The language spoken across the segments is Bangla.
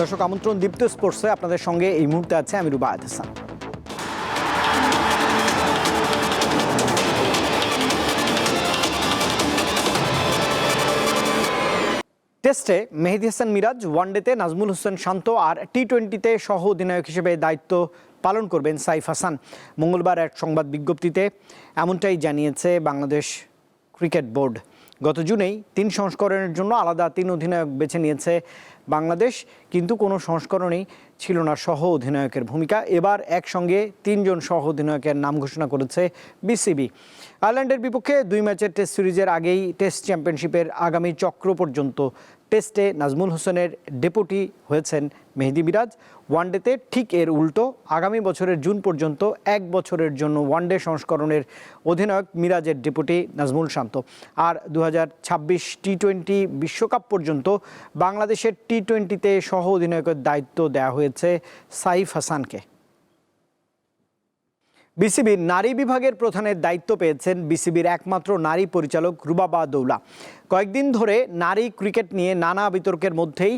দর্শক, আমন্ত্রণ দীপ্ত স্পোর্টসে আপনাদের সঙ্গে এই মুহূর্তে আছে আমি রুবায়ত হাসান টেস্টে মেহেদি হাসান মিরাজ, ওয়ানডেতে নাজমুল হোসেন শান্ত আর টি টোয়েন্টিতে সহ অধিনায়ক হিসেবে দায়িত্ব পালন করবেন সাইফ হাসান। মঙ্গলবার এক সংবাদ বিজ্ঞপ্তিতে এমনটাই জানিয়েছে বাংলাদেশ ক্রিকেট বোর্ড। গত জুনেই তিন সংস্করণের জন্য আলাদা তিন অধিনায়ক বেছে নিয়েছে বাংলাদেশ, কিন্তু কোনো সংস্করণেই ছিল না সহ অধিনায়কের ভূমিকা। এবার একসঙ্গে তিনজন সহ অধিনায়কের নাম ঘোষণা করেছে বিসিবি। আয়ারল্যান্ডের বিপক্ষে দুই ম্যাচের টেস্ট সিরিজের আগেই টেস্ট চ্যাম্পিয়নশিপের আগামী চক্র পর্যন্ত টেস্টে নাজমুল হোসেনের ডেপুটি হয়েছেন মেহেদি মিরাজ। ওয়ানডেতে ঠিক এর উল্টো। আগামী বছরের জুন পর্যন্ত এক বছরের জন্য ওয়ানডে সংস্করণের অধিনায়ক মিরাজের ডেপুটি নাজমুল শান্ত। আর দু ছাব্বিশ টি টোয়েন্টি বিশ্বকাপ পর্যন্ত বাংলাদেশের টি টোয়েন্টিতে সহ অধিনায়কের দায়িত্ব দেওয়া হয়েছে সাইফ হাসানকে। বিসিবির নারী বিভাগের প্রধানের দায়িত্ব পেয়েছেন বিসিবির একমাত্র নারী পরিচালক রুবাবা দৌলা কয়েকদিন ধরে নারী ক্রিকেট নিয়ে নানা বিতর্কের মধ্যেই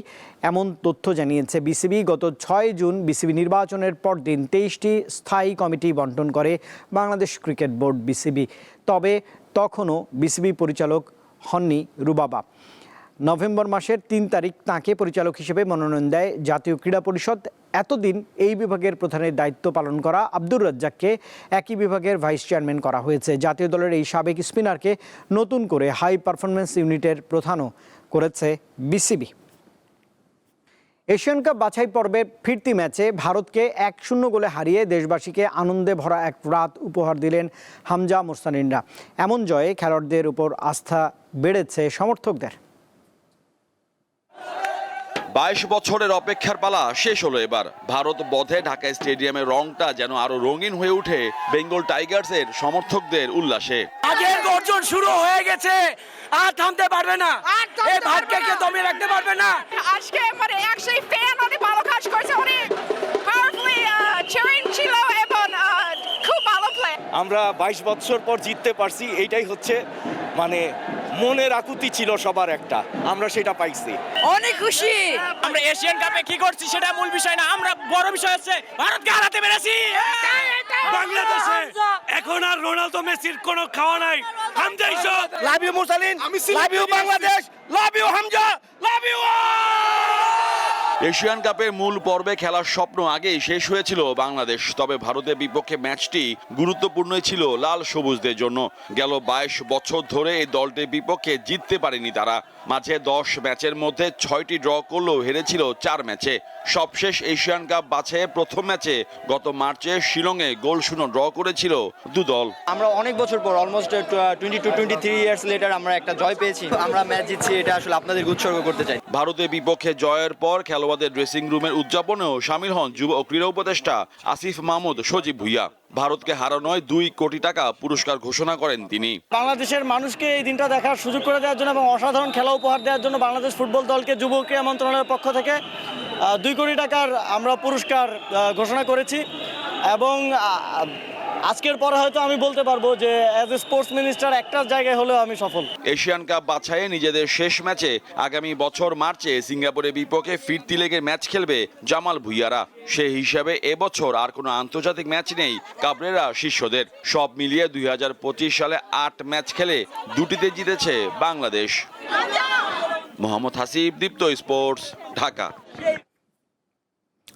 এমন তথ্য জানিয়েছে বিসিবি। গত ছয় জুন বিসিবি নির্বাচনের পরদিন তেইশটি স্থায়ী কমিটি বন্টন করে বাংলাদেশ ক্রিকেট বোর্ড বিসিবি। তবে তখনও বিসিবি পরিচালক হননি রুবাবা নভেম্বর মাসের তিন তারিখ তাঁকে পরিচালক হিসেবে মনোনয়ন দেয় জাতীয় ক্রীড়া পরিষদ এতদিন এই বিভাগের প্রধানের দায়িত্ব পালন করা আব্দুর রাজ্জাককে একই বিভাগের ভাইস চেয়ারম্যান করা হয়েছে। জাতীয় দলের এই সাবেক স্পিনারকে নতুন করে হাই পারফরমেন্স ইউনিটের প্রধানও করেছে বিসিবি। এশিয়ান কাপ বাছাই পর্বে ফিরতি ম্যাচে ভারতকে এক শূন্য গোলে হারিয়ে দেশবাসীকে আনন্দে ভরা এক রাত উপহার দিলেন হামজা মোস্তানিনরা এমন জয়ে খেলোয়াড়দের উপর আস্থা বেড়েছে সমর্থকদের। বাইশ বছরের অপেক্ষার পালা শেষ হলো এবার। ভারত বধে ঢাকা স্টেডিয়ামের রংটা যেন আরও রঙিন হয়ে ওঠে বেঙ্গল টাইগার্সের সমর্থকদের উল্লাসে। আগের গর্জন শুরু হয়ে গেছে আর থামতে পারবে না। এই ভারতকে কেউ দমিয়ে রাখতে পারবে না। আজকে মানে অ্যাকচুয়ালি ফ্যান অনেক ভালো কাজ করছে অনেক পাওয়ারফুলি চিরিং ছিল এবং খুব ভালো প্লে আমরা বাইশ বছর পর জিততে পারছি এইটাই হচ্ছে মানে মনের আকুতি ছিল সবার একটা। আমরা সেটা পাইছি। অনেক খুশি। আমরা এশিয়ান কাপে কি করছি সেটা মূল বিষয় না আমরা বড় বিষয় হচ্ছে ভারতকে হারাতে পেরেছি। বাংলাদেশে এখন আর রোনালদো মেসির কোনো খাওয়া নাই। হামজা ইসব love you মুসালিন। Love you Bangladesh. Love you Hamza. Love you Asian কাপের মূল পর্বে খেলার স্বপ্ন আগেই শেষ হয়েছিল বাংলাদেশ, তবে ভারতের বিপক্ষে ম্যাচটি গুরুত্বপূর্ণই ছিল লাল সবুজদের জন্য। গেল বাইশ বছর ধরে এই দলটির বিপক্ষে জিততে পারেনি তারা। মাঝে দশ ম্যাচের মধ্যে ছয়টি ড্র করলেও হেরেছিল চার ম্যাচে। সবশেষ এশিয়ান কাপ বাছাইয়ে প্রথম ম্যাচে গত মার্চে শিলংয়ে গোল শূন্য ড্র করেছিল দু দল। আমরা অনেক বছর পর almost twenty two twenty three years later আমরা একটা জয় পেয়েছি। আমরা ম্যাচ জিতছি, এটা আসলে আপনাদের উৎসর্গ করতে চাই। ভারতের বিপক্ষে জয়ের পর খেলোয়াড়দের ড্রেসিং রুমের উদযাপনেও সামিল হন যুব ও ক্রীড়া উপদেষ্টা আসিফ মাহমুদ সজীব ভুইয়া। ভারতকে হারানোয় দুই কোটি টাকা পুরস্কার ঘোষণা করেন তিনি। বাংলাদেশের মানুষকে এই দিনটা দেখার সুযোগ করে দেওয়ার জন্য এবং অসাধারণ খেলা উপহার দেওয়ার জন্য বাংলাদেশ ফুটবল দলকে যুব ক্রীড়া মন্ত্রণালয়ের পক্ষ থেকে দুই কোটি টাকার আমরা পুরস্কার ঘোষণা করেছি এবং আজকের পরে হয়তো আমি বলতে পারব যে অ্যাজ এ স্পোর্টস মিনিস্টার একটা জায়গায় হলেও আমি সফল। এশিয়ান কাপ বাছাইয়ে নিজেদের শেষ ম্যাচে আগামী বছর মার্চে সিঙ্গাপুরের বিপক্ষে ফিরতি লেগের ম্যাচ খেলবে জামাল ভুইয়ারা। সে হিসাবে এবছর আর কোনো আন্তর্জাতিক ম্যাচ নেই কাবরেরা শিষ্যদের। সব মিলিয়ে দুই হাজার পঁচিশ সালে আট ম্যাচ খেলে দুটিতে জিতেছে বাংলাদেশ। মোহাম্মদ হাসিব, দীপ্ত স্পোর্টস, ঢাকা।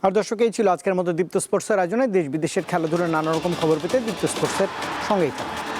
আর দর্শক এই ছিল আজকের মতো দীপ্ত স্পোর্টসের আয়োজনে দেশ বিদেশের খেলাধুলার নানা রকম খবর পেতে দীপ্ত স্পোর্টসের সঙ্গেই থাকুন।